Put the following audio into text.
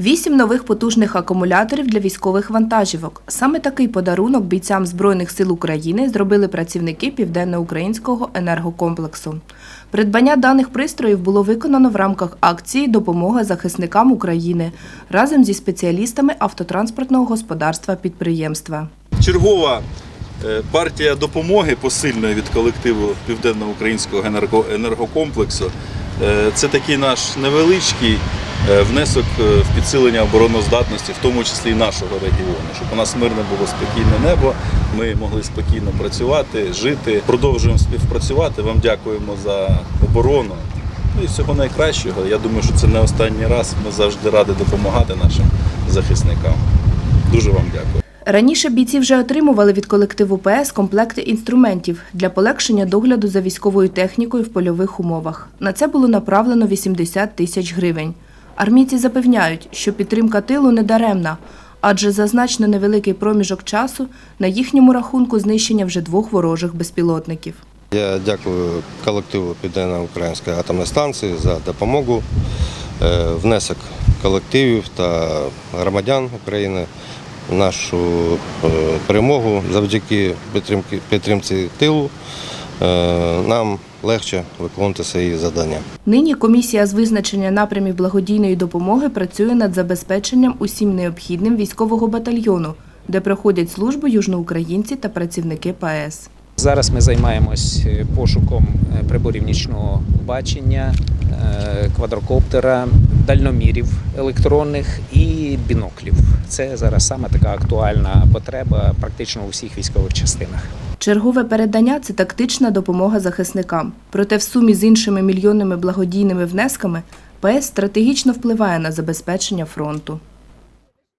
Вісім нових потужних акумуляторів для військових вантажівок. Саме такий подарунок бійцям Збройних сил України зробили працівники Південноукраїнського енергокомплексу. Придбання даних пристроїв було виконано в рамках акції Допомога захисникам України разом зі спеціалістами автотранспортного господарства підприємства. Чергова е, партія допомоги посильної від колективу Південно-Українського енерго- енергокомплексу. Е, Це такий наш невеличкий внесок е, в підсилення обороноздатності, в тому числі і нашого регіону, щоб у нас мирне було спокійне небо, ми могли спокійно працювати, жити. Продовжуємо співпрацювати. Вам дякуємо за оборону. Ну і всього найкращого. Я думаю, що це не останній раз. Ми завжди раді допомагати нашим захисникам. Дуже вам дякую. Раніше бійці вже отримували від колективу ПС комплекти інструментів для полегшення догляду за військовою технікою в польових умовах. На це було направлено 80 тисяч гривень. Армійці запевняють, що підтримка тилу не даремна, адже за значно невеликий проміжок часу на їхньому рахунку знищення вже двох ворожих безпілотників. Я дякую колективу Південно-Української атомної станції за допомогу, е, внесок колективів та громадян України в нашу е, перемогу завдяки підтримці тилу. Е, Нам легше виконувати свої завдання. Нині комісія з визначення напрямів благодійної допомоги працює над забезпеченням усім необхідним військового батальйону, де проходять службу южноукраїнці та працівники ПАЕС. Зараз ми займаємось е, пошуком е, приборів нічного бачення, квадрокоптера, дальномірів електронних і біноклів. Це зараз саме така актуальна потреба практично у всіх військових частинах. Чергове передання це тактична допомога захисникам. Проте в сумі з іншими мільйонними благодійними внесками ПС стратегічно впливає на забезпечення фронту.